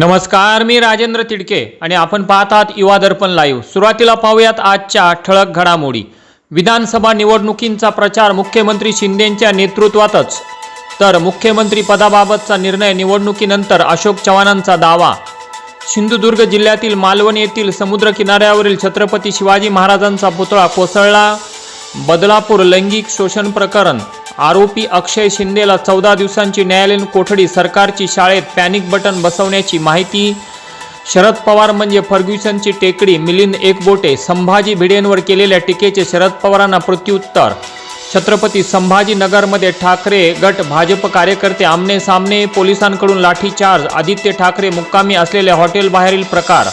नमस्कार मी राजेंद्र तिडके आणि आपण पाहतात युवा दर्पण लाईव्ह सुरुवातीला पाहूयात आजच्या ठळक घडामोडी. विधानसभा निवडणुकींचा प्रचार मुख्यमंत्री शिंदेंच्या नेतृत्वातच. तर मुख्यमंत्री पदाबाबतचा निर्णय निवडणुकीनंतर अशोक चव्हाणांचा दावा. सिंधुदुर्ग जिल्ह्यातील मालवण येथील समुद्र किनाऱ्यावरील छत्रपती शिवाजी महाराजांचा पुतळा कोसळला. बदलापूर लैंगिक शोषण प्रकरण. आरोपी अक्षय शिंदेला चौदा दिवसांची न्यायालयीन कोठडी सरकारची शाळेत पॅनिक बटन बसवण्याची माहिती शरद पवार म्हणजे फर्ग्युसनची टेकडी मिलिंद एकबोटे संभाजी भिडेंवर केलेल्या टीकेचे शरद पवारांना प्रत्युत्तर. छत्रपती संभाजीनगरमध्ये ठाकरे गट भाजप कार्यकर्ते आमने सामने पोलिसांकडून लाठीचार्ज आदित्य ठाकरे मुक्कामी असलेल्या हॉटेलबाहेरील प्रकार.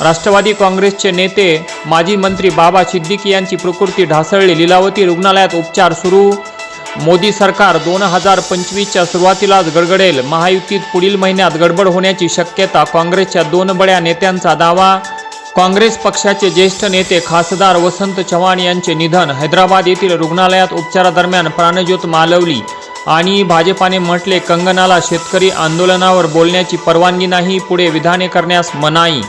राष्ट्रवादी काँग्रेसचे नेते माजी मंत्री बाबा सिद्दीकी यांची प्रकृती ढासळली लीलावती रुग्णालयात उपचार सुरू मोदी सरकार दोन हजार पंचवीसच्या सुरुवातीलाच गडगडेल. महायुतीत पुढील महिन्यात गडबड होण्याची शक्यता काँग्रेसच्या दोन बड्या नेत्यांचा दावा. काँग्रेस पक्षाचे ज्येष्ठ नेते खासदार वसंत चव्हाण यांचे निधन. हैदराबाद येथील रुग्णालयात उपचारादरम्यान प्राणज्योत मालवली आणि भाजपाने म्हटले कंगनाला शेतकरी आंदोलनावर बोलण्याची परवानगी नाही पुढे विधाने करण्यास मनाई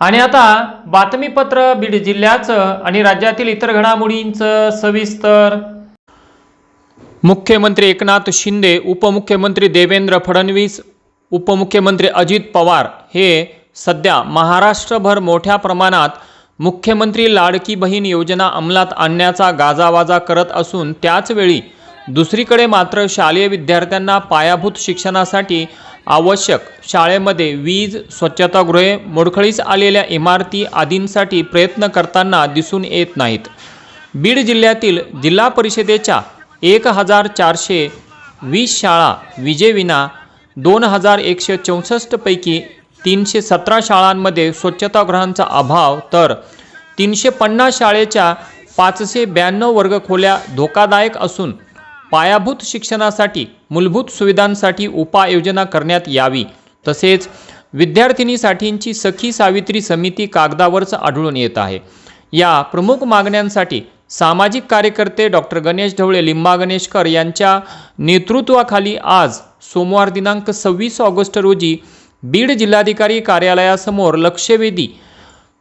आणि आता बातमीपत्र बीड जिल्ह्याचं आणि राज्यातील इतर घडामोडींचं सविस्तर. मुख्यमंत्री एकनाथ शिंदे उपमुख्यमंत्री देवेंद्र फडणवीस उपमुख्यमंत्री अजित पवार हे सध्या महाराष्ट्रभर मोठ्या प्रमाणात मुख्यमंत्री लाडकी बहीण योजना अंमलात आणण्याचा गाजावाजा करत असून त्याचवेळी दुसरीकडे मात्र शालेय विद्यार्थ्यांना पायाभूत शिक्षणासाठी आवश्यक शाळेमध्ये वीज स्वच्छतागृहे मोडखळीस आलेल्या इमारती आदींसाठी प्रयत्न करताना दिसून येत नाहीत. बीड जिल्ह्यातील जिल्हा परिषदेच्या एक हजार चारशे वीस शाळा विजेविना दोन हजार एकशे चौसष्टपैकी तीनशे सतरा शाळांमध्ये स्वच्छतागृहांचा अभाव तर तीनशे पन्नास शाळेच्या पाचशे ब्याण्णव वर्गखोल्या धोकादायक असून पायाभूत शिक्षणासाठी मूलभूत सुविधांसाठी उपाययोजना करण्यात यावी. तसेच विद्यार्थिनीसाठींची सखी सावित्री समिती कागदावरच आढळून येत आहे. या प्रमुख मागण्यांसाठी सामाजिक कार्यकर्ते डॉक्टर गणेश ढवळे लिंबा गणेशकर यांच्या नेतृत्वाखाली आज सोमवार दिनांक सव्वीस ऑगस्ट रोजी बीड जिल्हाधिकारी कार्यालयासमोर लक्षवेधी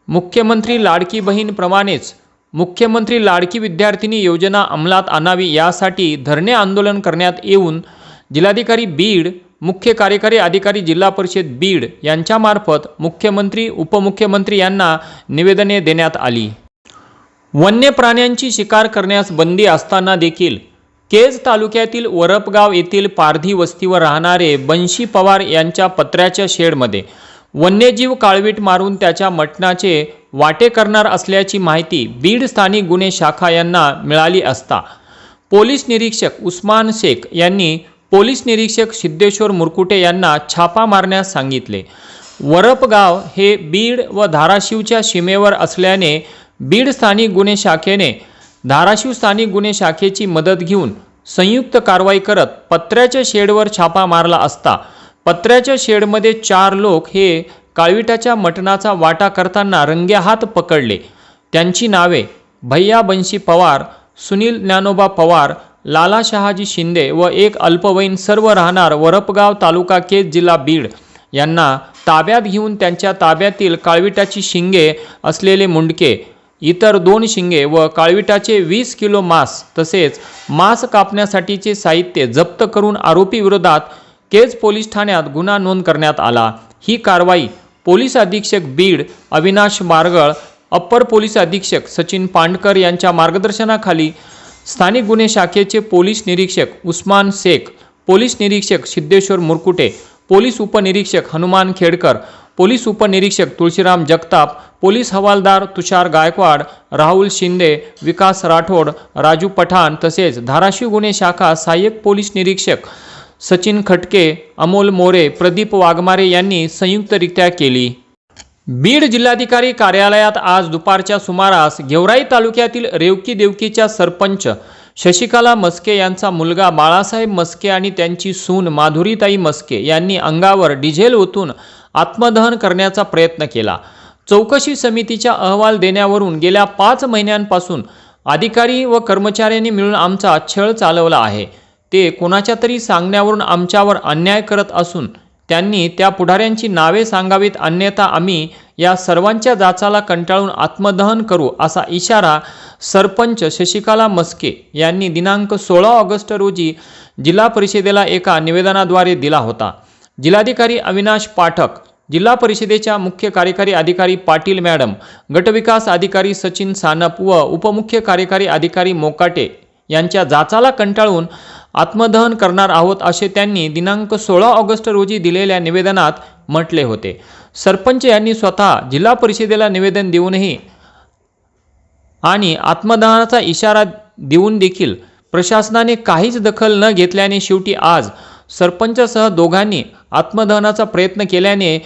मुख्यमंत्री लाडकी बहीणप्रमाणेच मुख्यमंत्री लाडकी विद्यार्थिनी योजना अंमलात आणावी यासाठी धरणे आंदोलन करण्यात येऊन जिल्हाधिकारी बीड मुख्य कार्यकारी अधिकारी जिल्हा परिषद बीड यांच्यामार्फत मुख्यमंत्री उपमुख्यमंत्री यांना निवेदने देण्यात आली. वन्य प्राण्यांची शिकार करण्यास बंदी असताना देखील केज तालुक्यातील वरपगाव येथील पारधी वस्तीवर राहणारे बंशी पवार यांच्या पत्र्याच्या शेडमध्ये वन्यजीव काळवीट मारून त्याच्या मटणाचे वाटे करणार असल्याची माहिती बीड स्थानिक गुन्हे शाखा यांना मिळाली असता. पोलीस निरीक्षक उस्मान शेख यांनी पोलीस निरीक्षक सिद्धेश्वर मुरकुटे यांना छापा मारण्यास सांगितले. वरपगाव हे बीड व धाराशिवच्या सीमेवर असल्याने बीड स्थानिक गुन्हे शाखेने धाराशिव स्थानिक गुन्हे शाखेची मदत घेऊन संयुक्त कारवाई करत पत्र्याच्या शेडवर छापा मारला असता. पत्र्याच्या शेडमध्ये चार लोक हे काळविटाच्या मटणाचा वाटा करताना रंग्याहात पकडले. त्यांची नावे भैया बंशी पवार सुनील ज्ञानोबा पवार लाला शहाजी शिंदे व एक अल्पवयीन सर्व राहणार वरपगाव तालुका केज जिल्हा बीड यांना ताब्यात घेऊन त्यांच्या ताब्यातील काळविटाची शिंगे असलेले मुंडके इतर दोन शिंगे व काळविटाचे वीस किलो मांस तसेच मांस कापण्यासाठीचे साहित्य जप्त करून आरोपीविरोधात केज पोलीस ठाण्यात गुन्हा नोंद करण्यात आला. ही कारवाई पोलीस अधीक्षक बीड अविनाश मारगळ अप्पर पोलीस अधीक्षक सचिन पांडकर यांच्या मार्गदर्शनाखाली स्थानिक गुन्हे शाखेचे पोलीस निरीक्षक उस्मान शेख पोलीस निरीक्षक सिद्धेश्वर मुरकुटे पोलीस उपनिरीक्षक हनुमान खेडकर पोलीस उपनिरीक्षक तुळशीराम जगताप पोलीस हवालदार तुषार गायकवाड राहुल शिंदे विकास राठोड राजू पठाण तसेच धाराशिव गुन्हे शाखा सहाय्यक पोलीस निरीक्षक सचिन खटके अमोल मोरे प्रदीप वाघमारे यांनी संयुक्तरित्या केली. बीड जिल्हाधिकारी कार्यालयात आज दुपारच्या सुमारास गेवराई तालुक्यातील रेवकी देवकीच्या सरपंच शशिकला मस्के यांचा मुलगा बाळासाहेब मस्के आणि त्यांची सून माधुरीताई मस्के यांनी अंगावर डिझेल ओतून आत्मदहन करण्याचा प्रयत्न केला. चौकशी समितीचा अहवाल देण्यावरून गेल्या पाच महिन्यांपासून अधिकारी व कर्मचाऱ्यांनी मिळून आमचा छळ चालवला आहे. ते कोणाच्या तरी सांगण्यावरून आमच्यावर अन्याय करत असून त्यांनी त्या पुढाऱ्यांची नावे सांगावीत अन्यथा आम्ही या सर्वांच्या जाचाला कंटाळून आत्मदहन करू असा इशारा सरपंच शशिकला मस्के यांनी दिनांक सोळा ऑगस्ट रोजी जिल्हा परिषदेला एका निवेदनाद्वारे दिला होता. जिल्हाधिकारी अविनाश पाठक जिल्हा परिषदेच्या मुख्य कार्यकारी अधिकारी पाटील मॅडम गटविकास अधिकारी सचिन सानप व उपमुख्य कार्यकारी अधिकारी मोकाटे यांच्या जाचाला कंटाळून आत्मदहन करणार आहोत असे त्यांनी दिनांक सोळा ऑगस्ट रोजी दिलेल्या निवेदनात म्हटले होते. सरपंच यांनी स्वतः जिल्हा परिषदेला निवेदन देऊनही आणि आत्मदहनाचा इशारा देऊन देखील प्रशासनाने काहीच दखल न घेतल्याने शेवटी आज सरपंचासह दोघांनी आत्मदहनाचा प्रयत्न केल्याने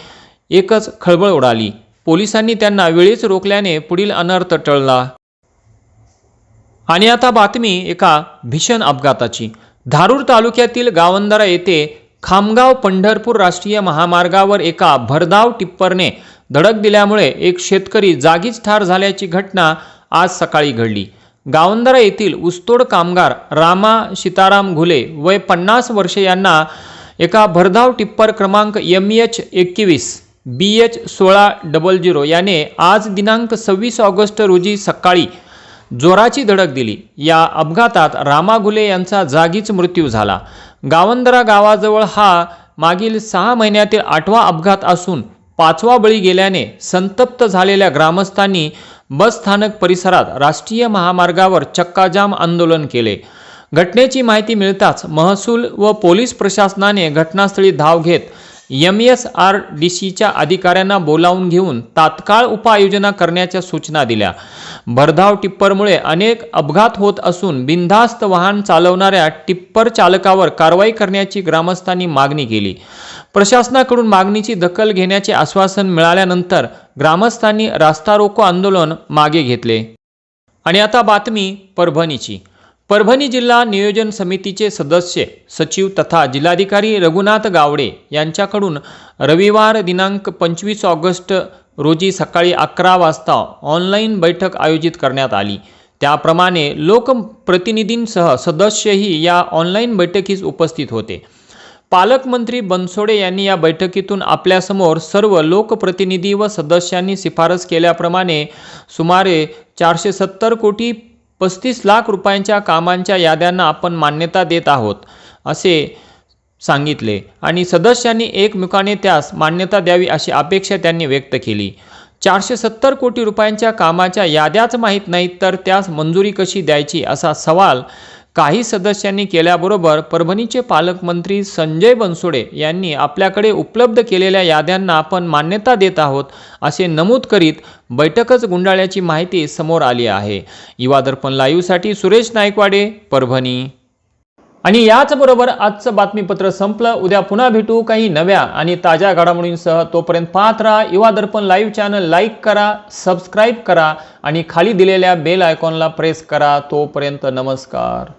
एकच खळबळ उडाली. पोलिसांनी त्यांना वेळीच रोखल्याने पुढील अनर्थ टळला. आणि आता बातमी एका भीषण अपघाताची. धारूर तालुक्यातील गावंदरा येथे खामगाव पंढरपूर राष्ट्रीय महामार्गावर एका भरधाव टिप्परने धडक दिल्यामुळे एक शेतकरी जागीच ठार झाल्याची घटना आज सकाळी घडली. गावंदरा येथील उस्तोड कामगार रामा सीताराम घुले वय पन्नास वर्षे यांना एका भरधाव टिप्पर क्रमांक एम एच एकवीस बी एच सोळा डबल झिरो याने आज दिनांक सव्वीस ऑगस्ट रोजी सकाळी जोराची धडक दिली. या अपघातात रामागुले यांचा जागीच मृत्यू झाला. गावंदरा गावाजवळ हा मागील सहा महिन्यातील आठवा अपघात असून पाचवा बळी गेल्याने संतप्त झालेल्या ग्रामस्थांनी बस स्थानक परिसरात राष्ट्रीय महामार्गावर चक्काजाम आंदोलन केले. घटनेची माहिती मिळताच महसूल व पोलीस प्रशासनाने घटनास्थळी धाव घेत एम एस आर डी सीच्या अधिकाऱ्यांना बोलावून घेऊन तात्काळ उपाययोजना करण्याच्या सूचना दिल्या. भरधाव टिप्परमुळे अनेक अपघात होत असून बिनधास्त वाहन चालवणाऱ्या टिप्पर चालकावर कारवाई करण्याची ग्रामस्थांनी मागणी केली. प्रशासनाकडून मागणीची दखल घेण्याचे आश्वासन मिळाल्यानंतर ग्रामस्थांनी रास्ता रोको आंदोलन मागे घेतले. आणि आता बातमी परभणीची. परभणी जिल्हा नियोजन समितीचे सदस्य सचिव तथा जिल्हाधिकारी रघुनाथ गावडे यांच्याकडून रविवार दिनांक पंचवीस ऑगस्ट रोजी सकाळी अकरा वाजता ऑनलाईन बैठक आयोजित करण्यात आली. त्याप्रमाणे लोकप्रतिनिधींसह सदस्यही या ऑनलाईन बैठकीस उपस्थित होते. पालकमंत्री बनसोडे यांनी या बैठकीतून आपल्यासमोर सर्व लोकप्रतिनिधी व सदस्यांनी शिफारस केल्याप्रमाणे सुमारे चारशे सत्तर कोटी पस्तीस लाख रुपयांच्या कामांच्या याद्यांना आपण मान्यता देत आहोत असे सांगितले. आणि सदस्यांनी एकमेकाने त्यास मान्यता द्यावी अशी अपेक्षा त्यांनी व्यक्त केली. चारशे सत्तर कोटी रुपयांच्या कामाच्या याद्याच माहीत नाहीत तर त्यास मंजुरी कशी द्यायची असा सवाल काही सदस्यांनी केल्याबरोबर परभणीचे पालकमंत्री संजय बनसोडे यांनी आपल्याकडे उपलब्ध केलेल्या याद्यांना आपण मान्यता देत आहोत असे नमूद करीत बैठकच गुंडाळ्याची माहिती समोर आली आहे. युवा दर्पण लाईव्हसाठी सुरेश नायकवाडे परभणी. आणि याचबरोबर आजचं बातमीपत्र संपलं. उद्या पुन्हा भेटू काही नव्या आणि ताज्या घडामोडींसह तोपर्यंत पाहत राहा. Yuva Darpan live channel like करा सबस्क्राईब करा आणि खाली दिलेल्या बेल आयकॉनला प्रेस करा. तोपर्यंत नमस्कार.